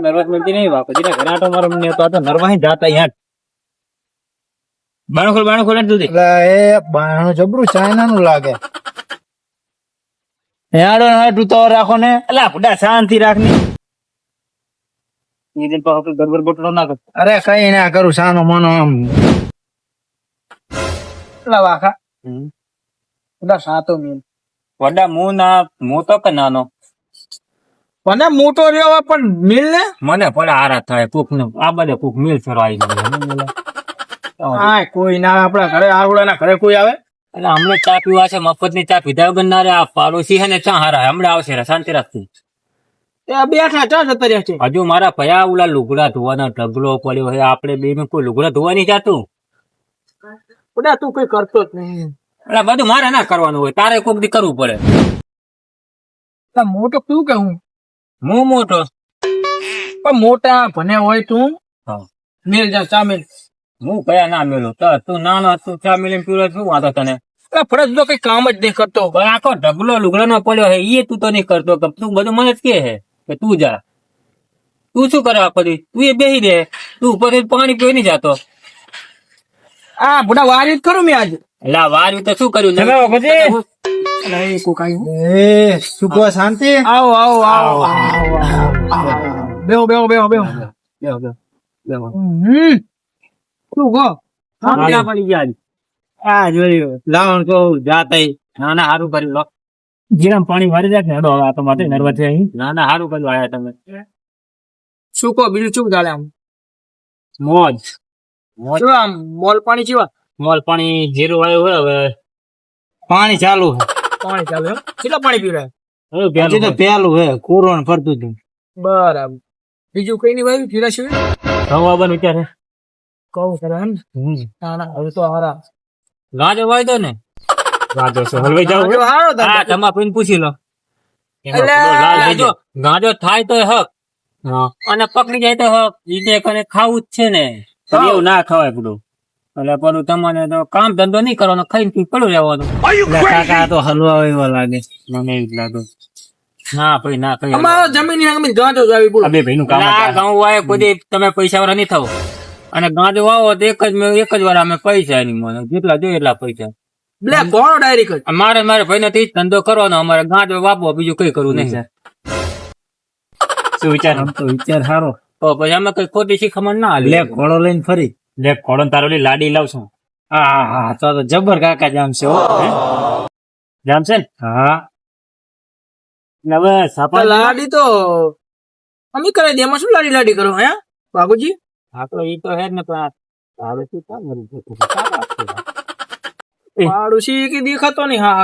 Nervous મળતી નહીં બાપુ જીને ઘરે આટો મારો મને તો આ તો નર્વસ જાતા યાર બાણો ખોલ બાણો ખોલ ને તું એટલે એ બાયણું જબરું ચાઇના નું લાગે યાડો ના તું તો રાખો ને અલા ફુડા શાંતિ રાખ ને એ દિન પાછો ગરબર બોટલો ના કર અરે કઈ ના કરું સાનો માનો આમ એટલા વાખા પેલા સાતો મિલ વડા મુ ના મુ તો કે નાનો. મને મોટો રહ્યો પણ મિલ ને? મને પડે આરા થાય કુક ને આ બધે કુક મિલ ફેરો આવી ગયો હા કોઈ ના આપડા ઘરે આવડા ના ઘરે કોઈ આવે? અને હમણાં ચા પીવા છે મફતની ચા પીધા વગર આ પાડોશી છે ને ચા હારા હમણાં આવશે શાંતિ રાખતી એ બેઠા ચા જતા રહ્યા છે. હજુ મારા ભયા ઓલા લુગડા ધોવાનો ઢગલો પડ્યો છે આપણે બે કોઈ લુગડા ધોવાની જાતું? તું કઈ કરતો જ નહીં. એટલે બધું મારે ના કરવાનું હોય. તારે કોક દી કરવું પડે. મોટો શું કે હું હું મોટો? પણ મોટા ભને હોય તું. મિલ જા ચા હું કયા ના મેલું? તો તું નાનો તું ચા મિલીને પીવડે શું વાંધો તને? ફરજ તો કઈ કામ જ નહીં કરતો. આખો ઢગલો લુગડાનો પડ્યો હે એ તું તો નહીં કરતો. કે તું બધું મને જ કે હે કે તું જા. તું શું કરે આખો દી? તું એ બેસી દે. તું ઉપર પાણી પીવી નહીં જાતો. આ બુડા વારી જ કરું મેં આજે. એટલે આ વાર્યું તો શું કર્યું? એ સુખો શાંતિ? આવો આવો આવો. બેહો બેહો બેહો બેહો. હમ. શું કહો? આટલા પડી ગયા? આ જોયું લાવણ કહું જાતે ના ના લો. જીરામ પાણી વારી જાય હેડો હવે આ તો માટે નર્વસ છે અહીં. ના ના હારું કર્યું આયા તમે. શું કહો બીજું શું ચાલે આમ? મોજ. મોજ આમ મોલ પાણી ચીવા? મોલ પાણી જીરું વાળું હોય હવે પાણી ચાલુ પાણી ચાલુ એમ? કેટલા પાણી પી હવે છે હજી તો પેલું હે કોરોન ફરતું હતું. બરાબર. બીજું કઈ નહીં ભાઈ જીરા સિવાય હવા બન વિચારે છે કહું કરે એમ ના ના હવે તો હારા. ગાજો વાય દો ને. ગાજો છે. હલવાઈ જાવ હારો હા તમા પીને પૂછી લો. ગાજો થાય તો હક. અને પકડી જાય તો હક. ઈ કને ખાવું જ છે ને. એવું ના ખવાય પેલું. એટલે પેલું તમારે તો કામ ધંધો નહીં કરવાનો ખાઈને પી પડ્યું રહેવાનું કાકા તો હલવા એવો લાગે. મને એવું લાગે. ના ભાઈ ના કઈ અમારો જમીન જમીન ગાંઠો જ આવી બોલો. બે ભાઈનું કામ ઘઉં વાય કોઈ તમે પૈસા વાળા નહીં થાવ અને ગાંજો વાવો તો એક જ એક જ વાર અમે પૈસા ની મને જેટલા જોઈએ એટલા પૈસા. બ્લેક કોણ ડાયરેક્ટ મારે મારે ભાઈ નથી ધંધો કરવાનો. અમારે ગાંજો વાપો બીજું કઈ કરવું નહીં. શું વિચાર? તો વિચાર સારો. તો પછી અમે કઈ ખોટી શીખમણ ના લે ઘોડો લઈને ફરી. લે ઘોડો તારોલી લાડી લાવશું હા હા હા તો તો જબર કાકા જામશે હો. જામશે ને? હા. નવે સાપા લાડી તો અમે કરે દે શું લાડી લાડી કરો હે? બાબુજી? તો ઈ તો હે ને પણ તારે શું કામ મરી જતું પાડોશી કે દેખાતો નહીં હા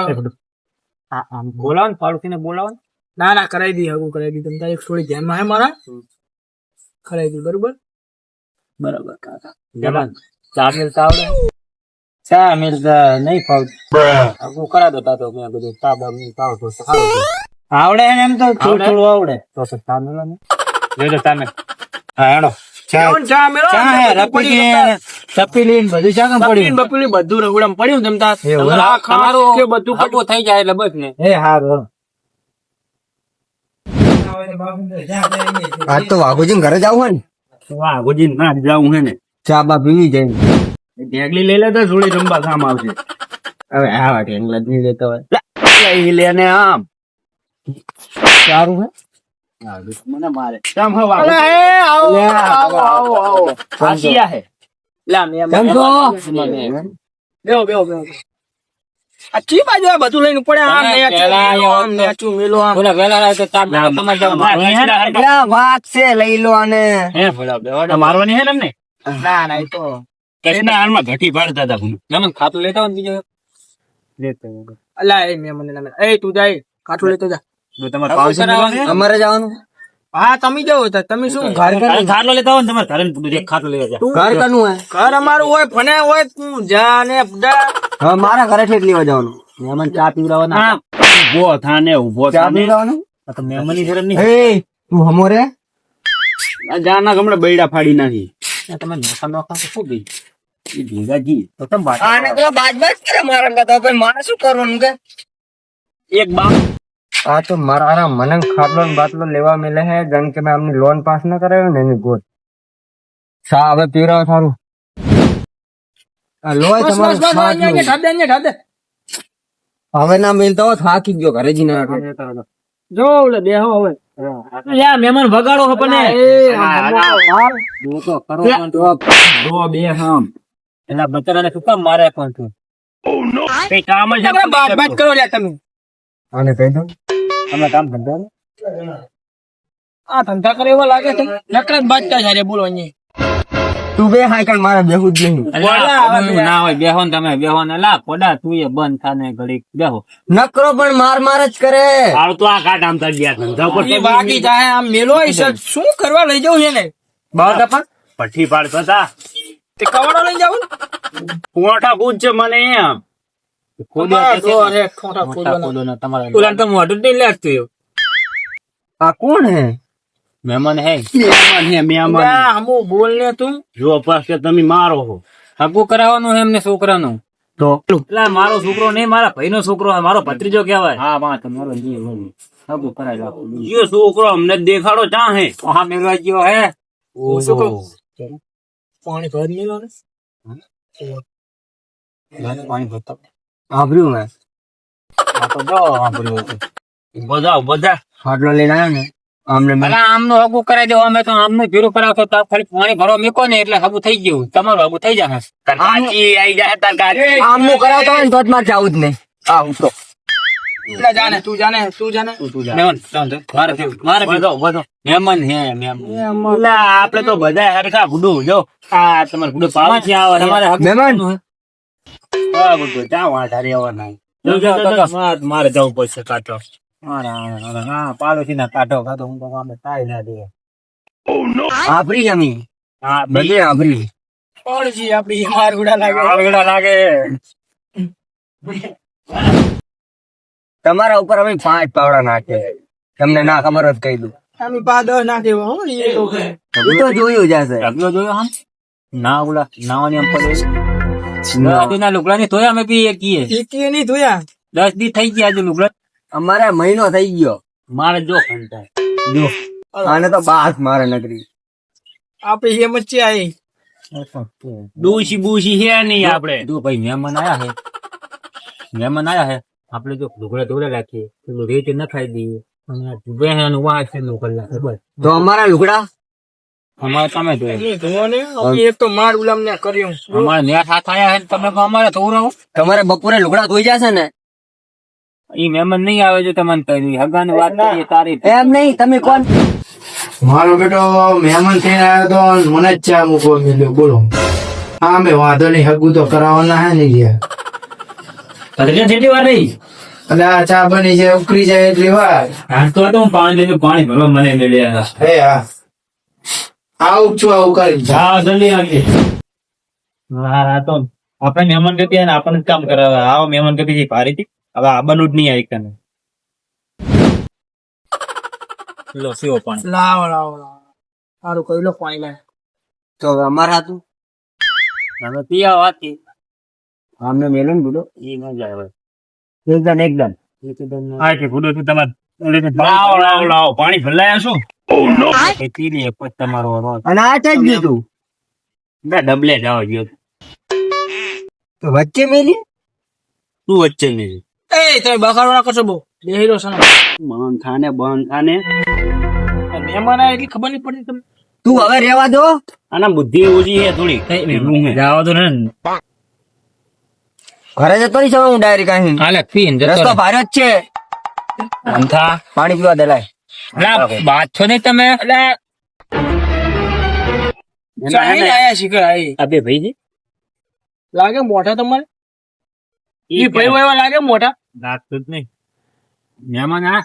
હા. બોલાવો ને પાડોશી ને બોલાવો ના. ના કરાવી દી હગું કરાવી દી તમે તારી એક થોડી ધ્યાનમાં હે મારા? કરાવી દી બરોબર? બરાબર કાકા. જવાન ચા મિલતા આવડે? ચા મિલતા નહીં ફાવત. હું કરા દો તાતો મેં બધું ચા બા મિલતા આવડે તો આવડે ને એમ તો થોડું થોડું આવડે. તો ચા મિલો ને? જોજો તમે હા હેડો. ઘરે જવું હોય ને? વાહ ગોજી ના જાવું હે ને. ચા બા પીવી જાય ઢેગલી લઈ લેતા જોડી રંબા કામ આવશે. હવે આવા ઢેંગલા જ નહીં લેતા હોય. લઈ લે ને આમ. સારું હે? મને મારે. કેમ હે આવો, આવો, આવો, આવો. આશિયા હે. લા, મે બેહો, બેહો, બેહો. આ બાજુ આ બધું લઈને પડે આમ તમે નેચું પેલા મેલો, આમ આવ્યો તો- મેલો, આમ. બોલા વેલા આવે તો તાપ તમારે વાત છે લઈ લો અને હે બોલા બેવાડા મારવાની હે ને ના ના એ તો કૃષ્ણ હાલમાં ઘટી પાડતા હતા ભૂલ ખાતું લેતા હોય બીજો. લેતો અલા એ મે મને ના મને. એ તું જાય કાઠું લેતો જા. જો તમારે પાવસી અમારે જવાનું હા તમે જાઓ તો તમે શું ઘર લેતા હોય તમારે ઘરે તું ઘર કનું હે ઘર અમારું હોય ફને હોય તું જા ને જા. હવે મારા ઘરે ઠેઠ લેવા જવાનું. મહેમાન ચા પીવડાવવાના. ઊભો થાને ઊભો ચા પીવડાવવાનું? તો મહેમાનની નહીં. એ તું હમોરે જાના ગમડે બૈડા ફાડી નાખી. તમે નોખા નોખા તો શું ગઈ ભેગા જી. તો તમે આને તો બાજ બાજ કરે મારા કરતા. ભાઈ મારે શું કરવાનું કે? એક બા આ તો મારા મને ખાટલો ને બાટલો લેવા મેલે હે જન કે મેં આમની લોન પાસ ન કરાવ્યો ને એની ગોત. સા હવે પીરાવ થારું. આ લોય તમારું અહીંયા, ઢાબે. હવે ના મિલતા હોત થાકી ગયો ઘરે જઈને જો ઓલે બેહો હવે. યા મહેમાન વગાડો હે પણ તો ખરો પણ તો જો બે હમ. એલા બતરાને શું કામ મારે પણ તું? કઈ કામ જ તમે બાત બાત કરો લ્યા તમે. આને કહી દઉં. અમે કામ ધંધા આ ધંધા કરે એવો લાગે છે. નકરા જ બાજતા બોલો અહીંયા. તું બે હાય કઈ મારા બેહું જ નહીં. ના હોય બેહો ને તમે બેહો ને લા કોડા તું એ બંધ થાને ઘડી બેહો. નકરો પણ માર માર જ કરે. હાલ તો આ કાટ આમ તરી ગયા ધંધા ઉપર બાકી જાય આમ મેલો. શું કરવા લઈ જવું છે ને બાવ પણ? પઠી પાડતો તા તે કવાડો લઈ જાવ કોઠા પૂછ છે. મને એમ કોણ હે? મહેમાન હે? મહેમાન હે મહેમાન. હમુ હમું બોલ ને તું. જો પાછે તમે મારો હો. હગું કરાવવાનું હે એમને છોકરાનું? તો એટલે મારો છોકરો નહીં મારા ભાઈનો છોકરો હે, મારો ભત્રીજો કહેવાય. હા માં તમારો જી. હગું કરાવી નાખો. યો છોકરો અમને દેખાડો ચા હે. હા મેળવા ગયો હે. ઓ? પાણી ભર મેલો ને? પાણી ભરતા. આભર્યું મેં. આ તો જો આભર્યું બધા બધા ખાટલો લઈને આવ્યો ને. અલા આમનું હગું કરાવી દેવા અમે તો આમનું ભીરું કરાવતો તો ખાલી પાણી ભરવા મીકો ને એટલે હગું થઈ ગયું. તમારું હગું થઈ જશે. કાચી જાય તાર કાચી. આમનું કરાવતો હોય ને તો જ મારે જવું જ નહીં. આ હું તો. જાને. તું જાને તું જાને. મહેમાન, ચાલ મારે ભેગું, મારે મહેમાન હે, મહેમાન. અલા, તો બધા હરખા ગુડું, જો. આ તમારે ગુડું આવે છે. તમારે મહેમાન હા, ગુડું, ત્યાં. મારે- જવું પડશે કાંટો. હું તો ના બધી? આપડી. લાગે. લાગે. તમારા ઉપર અમે પાંચ પાવડા નાખે. તમને ના ખબર જ કહી દઉં. અમે પા દસ ના દેવા હો એ તો કે એ તો જોયું જશે ઢગલો જોયો હા ના ઓલા નાવાની એમ પડે. ના. લુગડા ની ધોયા અમે બી કીએ. નહીં ધોયા. દસ દી થઈ ગયા આજે લુગડા અમારે મહિનો થઈ ગયો. મારે જો ખંટાય જો. આને તો બાસ મારે નગરી આપણે એમ જ છે આઈ. ડૂસી હે નહીં આપણે. જો ભાઈ મહેમાન આયા હે મહેમાન આયા હે આપણે જો લુગડા ધોડે રાખીએ. પેલું રેત ન ખાઈ દઈએ. બસ. તો અમારા લુગડા? અમારે તમે જોઈએ નહીં ધોવા ને અમે એક તો માર ઉલામ ને કર્યું. અમારે હાથ આયા તમે કહો અમારે ધોવરાવો તમારે બપોરે લુગડા ધોઈ જશે ને? ઈ મહેમાન નહીં આવે જો તમને કહી હગાની વાત કરીએ તારી એમ નહીં તમે કોણ? મારો બેટો મહેમાન થઈને આવ્યો તો મને જ ચા મૂકો મેલ્યો બોલો. હા મેં વાંધો નહીં હગું તો કરાવવાના હે ને અરે એટલે જેટલી વાર રહી? અને આ ચા બની જાય ઉકળી જાય એટલી વાર. હા તો હતો હું પાણી લઈને પાણી ભરવા મને મેળ્યા હે હા. આવું છું આવું કરી હા જલ્દી આવી હા હા તો આપણે મહેમાન ગતિ આપણને કામ કરાવે. આવો મહેમાન ગતિ ભારી હતી હવે આબાનું જ નહીં આઈકન કને લો સીઓ પાણી. લાવો લાવો લાવો. સારું કહી લો પાણી લાય તો હવે અમારા હતું હવે પિયા વાતી આમને મેલો ને બુડો એ મજા આવે એકદમ એકદમ હા કે ગુડો તું તમારે લાવો લાવો. લાવો. પાણી ભરલાયા શું? એ પી લે પછી તમારો રોજ અને આ જ ગયું ના ડબલે જાવ ગયો. તો વચ્ચે મેલી? તું વચ્ચે નહીં એ તમે બખાડો ના કરશો બહુ. બેહીરો છે ને. બંધ થાને બંધ થાને મહેમાન આવે એટલી ખબર નહીં પડતી તમને. તું હવે રહેવા દો. આના બુદ્ધિ ઓછી છે થોડી. જવા દો ને. ઘરે જતો નહીં હું ડાયરી કાંઈ હાલે પીન રસ્તો ભારે જ છે. અંથા પાણી પીવા દેલાય અલા બાત છો નહીં તમે? લાગે મોટા તમારે? ઈ ભાઈ એવા લાગે મોટા લાગતું જ નહીં. મહેમાન આ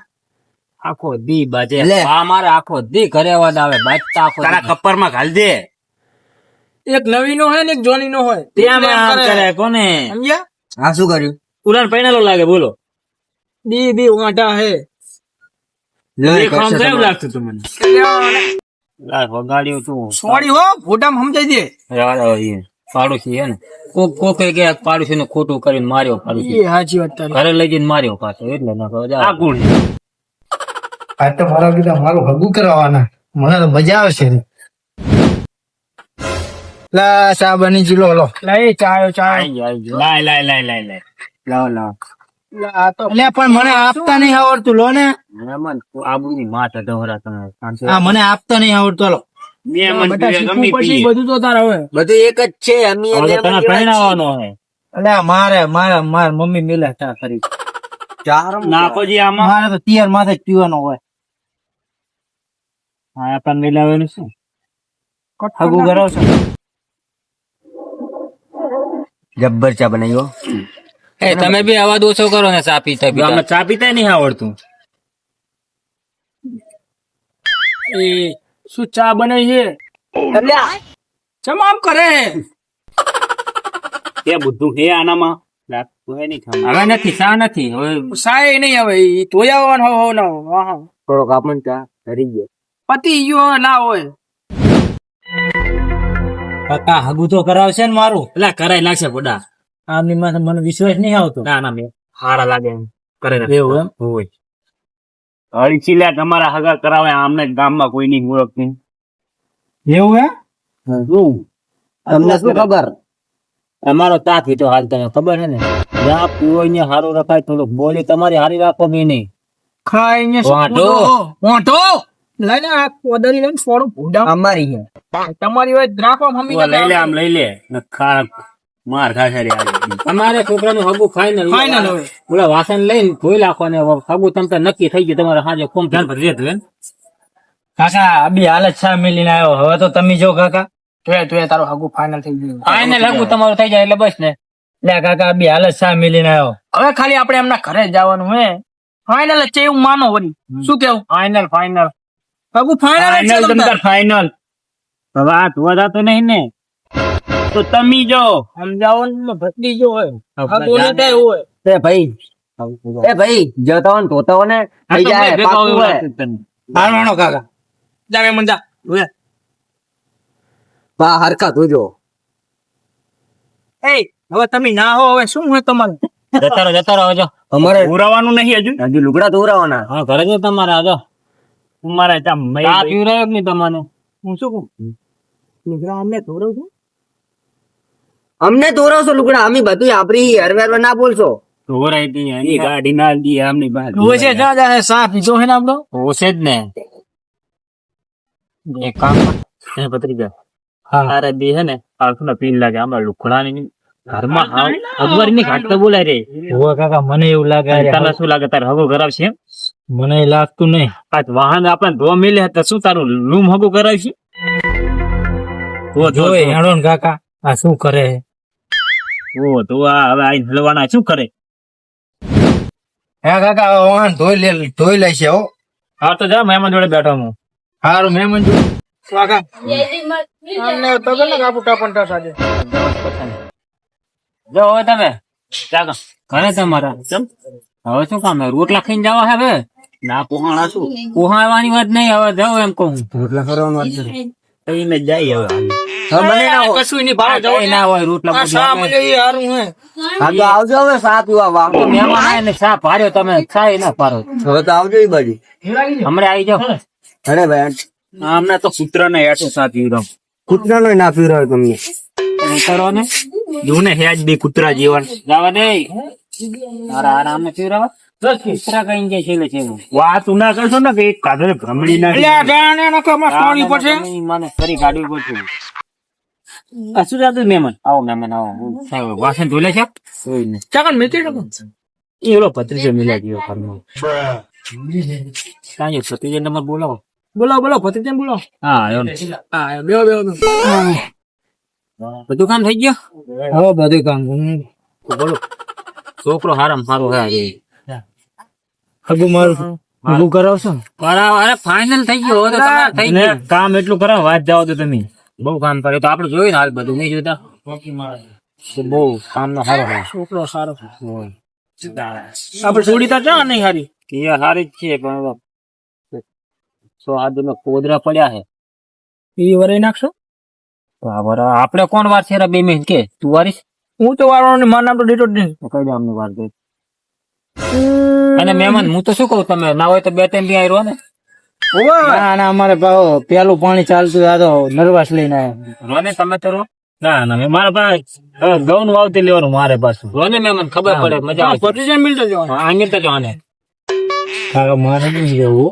આખો દી બાજે આ મારે આખો દી ઘરે અવાજ આવે બાજતા આખો તારા ખપ્પરમાં ઘાલ દે. એક નવી નો હોય ને એક જોની નો હોય. ત્યાં આમ કરે. કોને? સમજ્યા? આ શું કર્યું? ઉલાન પૈણાલો લાગે બોલો. બી બી વાંટા હે. લો, એ કામ કરશે લાગતું તું મને? લા વગાડ્યું તું. સોરી હો ફોટામાં સમજાઈ દે. યાર એ પાડોશી હે ને? કોક કોકે કે પાડોશી ને ખોટું કરીને માર્યો પાડોશી. એ સાચી વાત તારી. ઘરે લઈ જઈને માર્યો પાછો એટલે ના કહો આ કોણ આ તો મારા કીધા મારું હગું કરાવવાના. મને તો મજા આવશે લા ચા બની જી લો લો. લઈ ચાયો ચાયો. લાય લાય લાય લાય લાય. લાવ લાવ. પણ મને આપતા નહીં આવડતું લો ને. આબુની માથે ઢોરા તમે. મને આપતા નહીં આવડતું લો બધા પીવે, શીખવું ગમે પછી પીએ. બધું તો તારે હવે. બધું એક જ છે અમે હવે તો તને પરણાવવાનો હે એટલે મારે મારે મારે મમ્મી મિલે ચા કરી નાખોજી આમાં? મારે તો તિયર માથે પીવાનો હોય. હા આપણને મિલાવેલું શું હગું કરાવશો જબ્બર ચા બનાવ્યો એ તમે બી અવાજ ઓછો કરો ને ચા પીતા પીતા. ચા પીતા નહીં આવડતું. એ શું ચા બને છે? ચમ કરે? કે બધું હે આનામાં. હવે નથી નથી. હવે સાય નહીં હવે ઈ હો હો ના હો. હા, હા. થોડોક આપણને ચા ધરી ગયો. પતિ ગયો ના હોય. કાકા હગું તો કરાવશે ને મારું? પેલા કરાઈ લાગશે બડા આમની મને વિશ્વાસ નહીં આવતો. ના ના મેં હારા લાગે એમ. કરે એવું એમ? હોય. હળી ચીલ્યા તમારા હગા કરાવે આમને ગામમાં કોઈ નહીં ઓળખતી એવું હે? તમને શું ખબર? અમારો તાપ હીટો હાલ તને ખબર હે ને? જ્યાં પીવો ને હારું રખાય થોડુંક બોલી તમારી હારી રાખો બી નહીં. ખાઈ ને વાંટો વાંઢો? લઈને આ કોદરી લઈને ફોડું ભૂંડા. અમારી તમારી હોય રાખો મમ્મી લઈ લે આમ લઈ લે. ને ખા માર ખાશે તમારે છોકરાનું હગું ફાઇનલ ફાઈનલ હવે. બોલા વાસણ લઈને ધોઈ નાખો ને હવે હગું તમ નક્કી થઈ ગયું તમારે સાંજે કોમ ધ્યાન પર રહેતું હે કાકા અભી હાલત ચા મિલીને આવ્યો. હવે તો તમે જો કાકા. તું તું તારો હગું ફાઇનલ થઈ ગયું. ફાઇનલ હગું તમારું થઈ જાય એટલે બસ ને. લે કાકા અભી હાલત ચા મિલીને આવ્યો. હવે ખાલી આપણે એમના ઘરે જવાનું હે. ફાઇનલ જ છે એવું માનો વળી. શું કેવું? ફાઇનલ ફાઇનલ હગું ફાઇનલ. ફાઇનલ હવે આ ધોવા જાતો નહીં ને. તો તમે જો. સમજાવો ને ભટકી જો હોય. એ ભાઈ એ ભાઈ જતો હોય ને હોય ને થઈ જાય પાકું હોય. હારવાનો કાકા. જાવે મંજા ઓય પા હરખા ધોજો એ હવે તમે ના હો હવે શું હોય તમારું? જતા રહો જતા રહો જો અમારે ઉરાવાનું નહીં હજુ? હજુ લુગડા ધોરાવાના હા ઘરે જો તમારે આજો તમારે ચા પીવરાયો કે નહીં તમને હું શું કહું? લુગડા અમે ધોરું છું? અમને ધોરાવશો લુગડા અમે બધું આપડી હરવેર ના બોલશો. ઢોરાઈ દી એની ગાડી ના દી આમની બહાર ઓછે જા જા સા પીધો હે ને આપણો હોશે જ ને. એ કામ હે હા. અરે બી હે ને આખું ના પીન લાગે આમાં લુખડાની ઘરમાં હાવ અગવારી ની ઘાટ તો બોલાય રે. હો કાકા મને એવું લાગે તને શું લાગે તારે હગો કરાવશે એમ? મને લાગતું નહીં. આ વાહન આપણે ધો મિલે તો શું તારું લૂમ હગો કરાવશે? તો જો હેડો ને કાકા આ શું કરે ઓ તો આ હવે આઈને હલવાના શું કરે? હે કાકા વાહન ધોઈ લે ધોઈ લેશે હો. હા તો જા મહેમાન જોડે બેઠો હું. હારું મહેમાન જોડે. કાકા. અમને તો ગણ કાપુ ટાપણ સાજે જો હવે તમે જાગો. ઘરે તમારા. ચમ હવે શું કામ? રોટલા ખાઈને જવા હવે? ના પોહાણા શું? પોહાવાની વાત નહીં હવે જાઓ એમ કહું. રોટલા ખાવાની વાત કરે જાય હવે મને કશું ભાવ ના હોય રોટલા આ સા હારું હે. હા તો આવજો હવે સા પીવા. મહેમાન આયા ને તમે. ના હવે તો એ બાજુ. હમણાં આવી જાવ અરે ભાઈ હમણાં તો કૂતરા ને હેઠો ચા પીવડાવ. કૂતરા નો ના પીવડાવે તમને. કરો ને જો ને હેજ બી કૂતરા જીવન. જવા દે. આરામ ને વાત ના કરશો ને કે એક ના ફરી કાઢવી પડશે. શું જાતું આવો મેમન આવો. વાસણ ધોલે છે? ચાકન મેથી શકો એ ઓલો મિલા ગયો ઘરમાં. કાંઈ ભત્રીજો નંબર બોલાવો. બોલાવો બોલો ભત્રીજાને બોલો હા એમ હા બેહો. બધું કામ થઈ ગયો? હવે બધું કામ. બોલો. છોકરો હારામ સારો હે હગું મારું હગું કરાવશો? કરાવ. અરે ફાઇનલ થઈ ગયો. તો તમારે થઈ ગયું. કામ એટલું કરો વાત જાઓ તો તમે. બહુ કામ કરે તો આપણે જોયું ને હાલ બધું નહીં જોતા? તો બહુ કામ નો સારો છોકરો સારો આપણે છોડી તો ચા નહીં હારી. એ હારી જ છે પણ હવે સો આદમી કોદરા પડ્યા છે. એ વરાઈ નાખશો? બરાબર આપણે કોણ વાર છે બે મિનિટ કે? તું વારીશ? હું તો વાળો ને મારું નામ તો ડેટો જ નહીં. કઈ દે અમને વાર દે અને મહેમાન હું તો શું કહું તમે? ના હોય તો બે ત્રણ બી આવ્યો રહો ને ના ના અમારે ભાવ પેલું પાણી ચાલતું આ તો નર્વસ લઈને આવ્યો રોને તમે તો રો. ના ના મારા પાસે ઘઉં નું વાવતી લેવાનું મારે પાછું. રોને મહેમાન મને ખબર પડે મજા આવે પતિજન મિલતો જો હા, આ મિલતા જો આને કાકા મારે નહીં જવું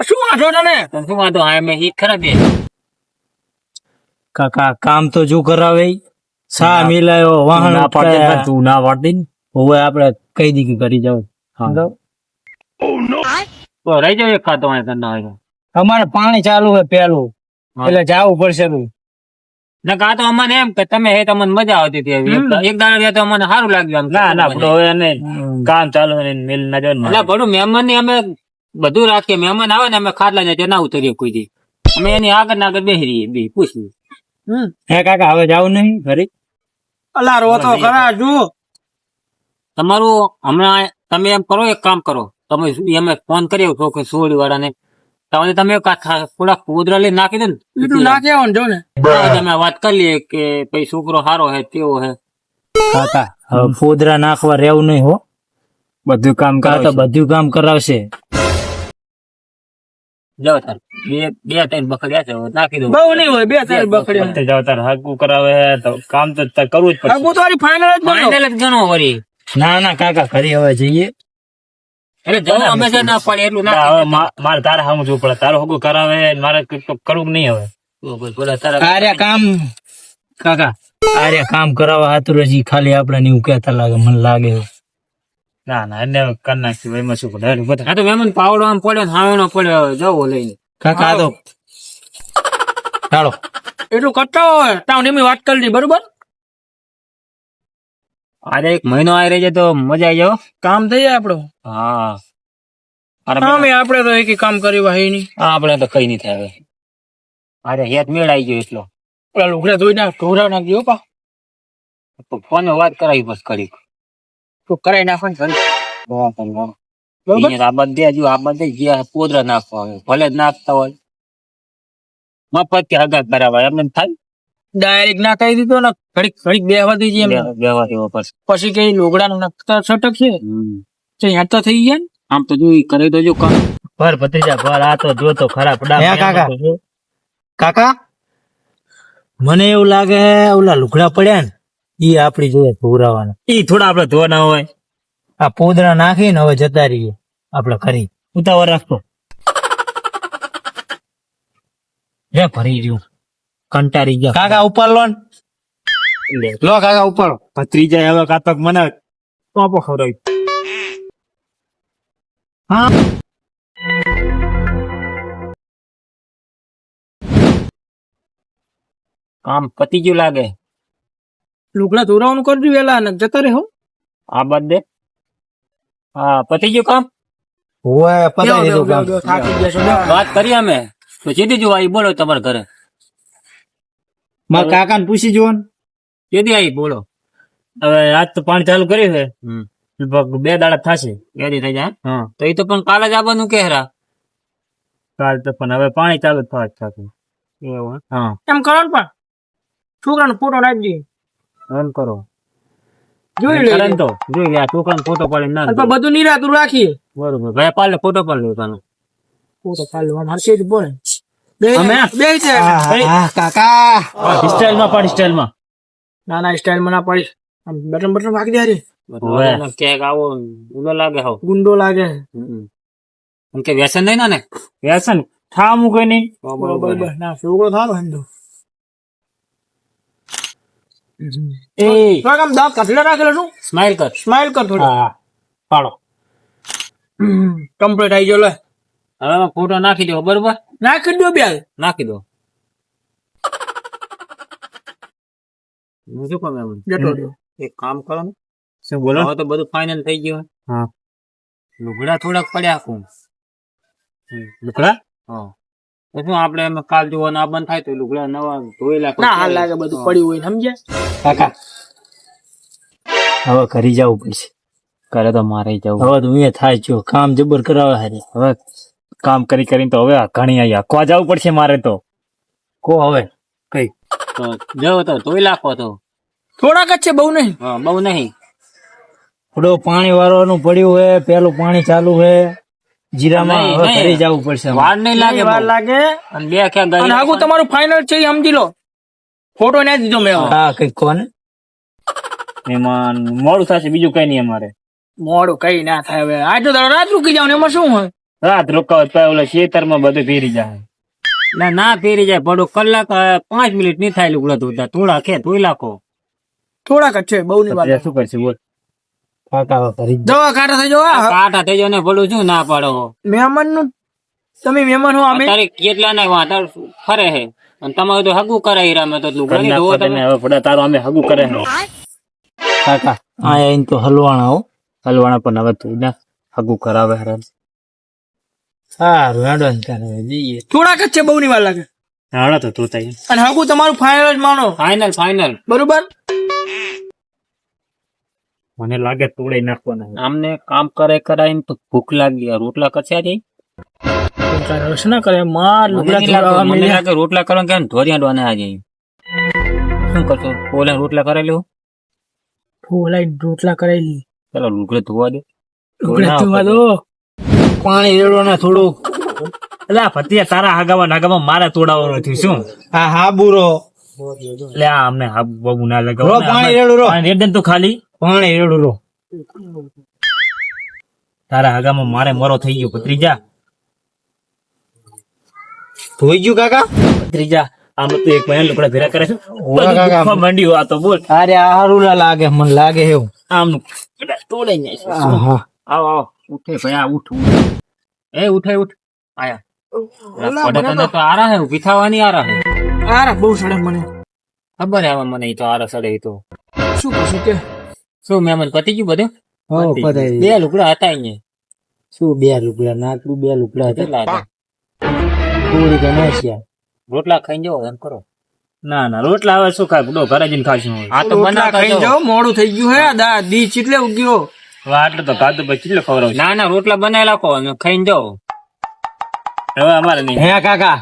શું વાંધો તને? શું વાંધો? હા મેં ઈ ખરા બે. કાકા કામ તો જો કરાવે સા મિલાયો વાહન તું ના પાડતી ને. હવે આપણે કઈ દીકી કરી જાવ તો રહી જાવ એક ખાતો. અમારે પાણી ચાલુ હોય પેલું એટલે જવું પડશે ના કાં તો અમને એમ કે તમે હે તમને મજા આવતી હતી એક એક દાડો તો અમને સારું લાગ્યું ના ના પણ હવે એને કામ ચાલુ હોય મિલ ના જવાનું એટલે ભડું મહેમાન ને અમે બધું રાખીએ. મહેમાન આવે ને અમે ખાટલા ને ના ઉતરીએ કોઈ દી. અમે એની આગળ ને આગળ બેસી રહીએ બે પૂછ્યું હે કાકા હવે જાવું નહીં ઘરે? અલા રો તો ખરા જો તમારું હમણાં તમે એમ કરો એક કામ કરો. તમે અમે ફોન કર્યો તો કે સોળી વાળાને તો તમે કા- ખા- થોડાક પોદરા લઈને નાખી દે ને. નાખે આવો ને જો ને. તમે વાત કરી લઈએ કે ભાઈ છોકરો સારો હે તેવો હે. કાકા ફોદરા નાખવા રહેવું નહીં હો. બધું કામ તો કરાવશે. બધું કામ કરાવશે. જાઓ તાર. બે બે ત્રણ બકડ્યા છે નાખી દો. બહુ નહીં હોય બે ત્રણ બકડ્યા જાવ તાર હાકુ કરાવે તો કામ તો કરવું જ પડશે. તો ફાઇનલ જ ફાઇનલ જ ગણો વળી. ના ના કાકા કરી હવે જઈએ. એટલે જવું અમે છે ના પણ એટલું ના, ના હવે મા- મારે તારે સમજવું પડે. તારો હગું કરાવે મારે કરવું નહીં હવે. બોલા તારા આર્યા કામ. કાકા. આર્યા કામ કરાવવા હાથું ખાલી આપણે નહીં કહેતા લાગે મને લાગે. ના ના એને કર એમાં શું પડે બધા. આ તો મહેમાન પાવડો આમ પડ્યો ને હાવેનો પડ્યો જવો લઈને. કાકા આ તો ચાલો એટલું કરતા હોય તાવ એમની વાત કરી બરોબર? આજે એક મહિનો આવી રહી છે તો મજા આવી જાવ કામ થઈ જાય આપણું? હા. અમે આપણે તો એક કામ કર્યું ભાઈ નહીં. આપણે તો કઈ નહીં થાય હવે. અરે હેત મેળ આવી ગયો એટલો. પેલા લુગડા ધોઈ નાખ ઢોરા નાખજો પા. ફોન વાત કરાવી બસ કરી તો કરાઈ નાખો ને. આ બધે હજુ આ બધે જે પોદરા નાખવા ભલે જ નાખતા હોય. મફત કે હગા બરાબર એમને થાય? ડાયરેક્ટ ના કહી દીધો ને ઘડીક ઘડીક બે હવા દીધી એમ બે- વ્યવહાર પડશે પછી કઈ લુગડા નું નખતા છટક છે તો અહીંયા તો થઈ ગયા ને? આમ તો જોઈ કરે તો જો કામ. ભર ભત્રીજા ભર આ તો જો તો ખરા પડા કાકા? કાકા? મને એવું લાગે ઓલા લુગડા પડ્યા ને એ આપડી જોઈએ ધોરાવાના એ થોડા આપડે ધોવાના હોય. આ પોદરા નાખીને હવે જતા રહીએ આપડે ખરી ઉતાવળ રાખતો રે ભરી રહ્યું. કંટારી ગયા. કાકા ઉપર લો ને. લો કાકા ઉપર ભત્રીજા હવે કાતક મને ટોપો ખવડાવી હા. કામ પતી ગયું લાગે. લુગડા ધોરાવાનું કરજો વેલા અને જતા રહે હો. આ બધે હા પતી ગયું કામ? ઓય દીધું કામ. વાત કરી અમે. તો સીધી જોવા બોલો તમારા ઘરે. મારા કાકાને પૂછી જુઓ ને. સીધી આવી? બોલો. હવે આજ તો પાણી ચાલુ કર્યું છે. લગભગ બે દાડા થશે. રેડી થઈ જાય? તો એ તો પણ કાલે જ આવવાનું કહેરા. કાલ તો પણ હવે પાણી ચાલુ જ થતું એવું હા. એમ કરો ને પણ. છોકરાનો ફોટો રાખજે એમ કરો. જોઈ લે. તો. જોઈ લે છોકરાનો ફોટો પાડી ના પણ બધું નિરાતું રાખીએ. બરોબર. ભાઈ પાલે ફોટો પાડી લેવાનો. ફોટો પાડી લેવાનો. હરખી જ બોલે. અમે? બે છે હા કાકા. સ્ટાઇલમાં પાડી સ્ટાઇલમાં. ના ના સ્ટાઇલમાં ના પડી બટન બટન વાગી રે. બરોબર આવો ઉલો લાગે હાવ ગુંડો લાગે. એમ કે વ્યસન નહીં ને ને વ્યસન? ઠા મૂકે નહીં. બરોબર. ના છોકરો થારો હેંડો એ. થોડાક દાંત કાઢલા રાખેલો શું? સ્માઈલ કર. સ્માઈલ કર થોડો. હા પાડો. કમ્પ્લીટ આવી ગયો લે. હવે ફોટો નાખી દો બરોબર? નાખી દો બે નાખી દો. શું કામ એમ જતો એક કામ કરો ને. શું બોલો? હવે તો બધું ફાઇનલ થઈ ગયું હા. લુગડા થોડાક પડ્યા આખું લુગડા? હા. તો શું આપણે એમ કાલ જોવાનું આ બંધ થાય તો લુગડા નવા ધોઈ લાખો. ના હાલ લાગે બધું પડ્યું હોય ને સમજ્યા? કાકા. હવે ઘરે જવું પડશે. ઘરે તો મારે જવું. હવે તો એ થાય જો કામ જબર કરાવે હારે. હવે કામ કરી કરીને તો હવે ઘણી અહીંયા કો જવું પડશે મારે તો. કો હવે? કઈ? તો જવો તો ધોઈ લાખો તો. થોડાક જ છે બહુ નહીં. હા બહુ નહીં. થોડો પાણી વાળવાનું પડ્યું હે પેલું પાણી ચાલુ હે. જીરામાં હવે. ઘરે જવું પડશે વાર નહીં લાગે વાર લાગે. અને બે ક્યાં અને આગુ તમારું ફાઇનલ છે એ સમજી લો. ફોટો ના દીધો મેં. હા કઈ કોને એમાં મોડું થશે બીજું કઈ નહીં અમારે. મોડું કઈ ના થાય હવે. આજ તો રાત રૂકી જાવ ને એમાં શું હોય? રાત રોકાવત ઓલા ખેતરમાં બધું ફેરી જાય. ના ના ફેરી જાય પડો કલાક પાંચ મિનિટ નહીં થાય લુગડા ધોતા. થોડા કે ધોઈ લાખો થોડાક જ છે બહુ ની વાત. શું કરશે બોલ. કાકા હવે ઘરે જ દવા કાઢા થઈ જવા કાંટા થઈ જાય પડું શું ના પાડો. મહેમાનનું તમે મહેમાન હો અમે કેટલા ને વાંધા ફરે હે. અને તમારે તો હગું કરાવી રામે તો લુગડા ધોવો તમે. તમે હવે ફોટા તારો અમે હગું કરે. કાકા આ તો હલવાણા હો. હલવાણા પણ હવે તું ના હગું કરાવે હરામ. સારું હેડો હવે જઈએ થોડાક જ છે બહુ ની વાર લાગે. હાડા તો તો તઈ. અને હાકુ તમારું ફાઇનલ જ માનો. ફાઇનલ ફાઇનલ બરોબર? મને લાગે તોડાઈ નાખવાના આમને કામ કરે કરાઈને તો ભૂખ લાગી આ રોટલા કચ્યા જઈ રસ કરે. માર લાગે- મને લાગે રોટલા કરવા કેમ ધોરિયા ડોને આ જઈ શું કરશો? ઓલા રોટલા કરેલું ફોલાઈ રોટલા કરેલી પેલા લુગડે ધોવા દે. લુગડા ધોવા દો. પાણી રેડો ને થોડુંક. અલા ફતિયા તારા હગાવા નાગામાં મારે તોડાવવાનું થયું શું? હા હા બુરો એટલે આ અમને હા ના લગાવ. પાણી રેડું રો. પાણી રેડ દે ખાલી. પાણી રેડું રો. તારા હગામાં મારે મરો થઈ ગયો ભત્રીજા. ધોઈ ગયું કાકા? ભત્રીજા આમ તો એક મહિના લુકડા ભેરા કરે છે. કાકા. દુખવા આ તો બોલ. અરે આ હારું ના લાગે મને લાગે એવું. આમ તોડાઈ જાય આવો આવો. ઉઠે ભાઈ આ ઉઠ. એ ઉઠે ઉઠ. આયા. તને તો આરા હે ઊભી થવાની આરા હે. આરા બહુ સડે મને. ખબર આવે મને ઈ તો આરા સડે તો. શું કશું કે? શું મેમન પતી ગયું બધું? હો પતાઈ બે લુકડા હતા અહીંયા. શું બે લુકડા નાકડું બે લુકડા હતા? પૂરી કે નાખ્યા રોટલા ખાઈને જાવ એમ કરો. ના ના રોટલા હવે શું ખાય? બધો ઘરે જઈને ખાશું. આ તો રોટલા ખાઈ. જાઓ મોડું થઈ ગયું હે દા દી ચીટલે ઉગ્યો. આટલે તો કાદુ પછી કેટલો ખવડાવશું? ના ના રોટલા બનાવી રાખો અને ખાઈને જાઓ હવે અમારે નહીં હે કાકા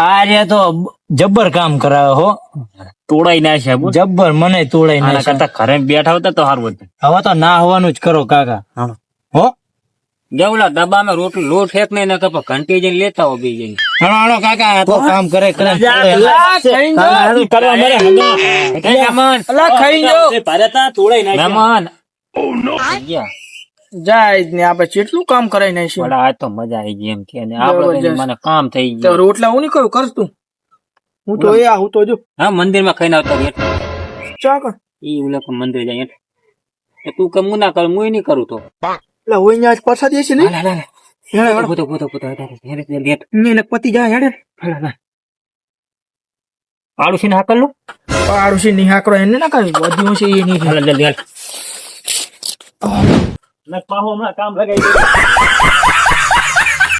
આ રે તો જબ્બર કામ કરાવે હો તોડાઈ ના છે જબ્બર મને તોડાઈ ના કરતા ઘરે બેઠા હોતા તો સારું હતું હવે તો ના હોવાનું જ કરો કાકા હા. જવલા ડબ્બામાં રોટલી લોટ હેક નહીં નકર પણ ઘંટી જઈને લેતા હો બી જઈને હાલો હાલો કાકા તો કામ કરે કરે. કરવા મરે હગા. મહેમાન અલા, ખાઈ જો એ તોડાઈ નાખ્યા મહેમાન ગયા. જાય જ ને આપણે કેટલું કામ કરાઈ આ તો મજા આવી ગઈ એમ કે ને આપણે મને કામ થઈ ગયું રોટલા હું નહીં કરું કરસ તું હું તો એ હું તો જો હા મંદિરમાં ખાઈને આવતા રહ્યા. ચા કર ઈ ઓલા મંદિર જાય એટલે. તું કમ ના કર હું નહીં કરું તો એટલે હું અહીંયા પરસાદ છે ને. હેડે. પોતો, પોતો, પોતો, હેડ, હેડ, હેડ, હેડ. ને જાય હાકલ લો. આડુસી ની હાકરો એને ના કાંઈ વધ્યું છે એ નહીં હાલ, જલ્દી હાલ. ના, પાહો હમણાં કામ લગાવી.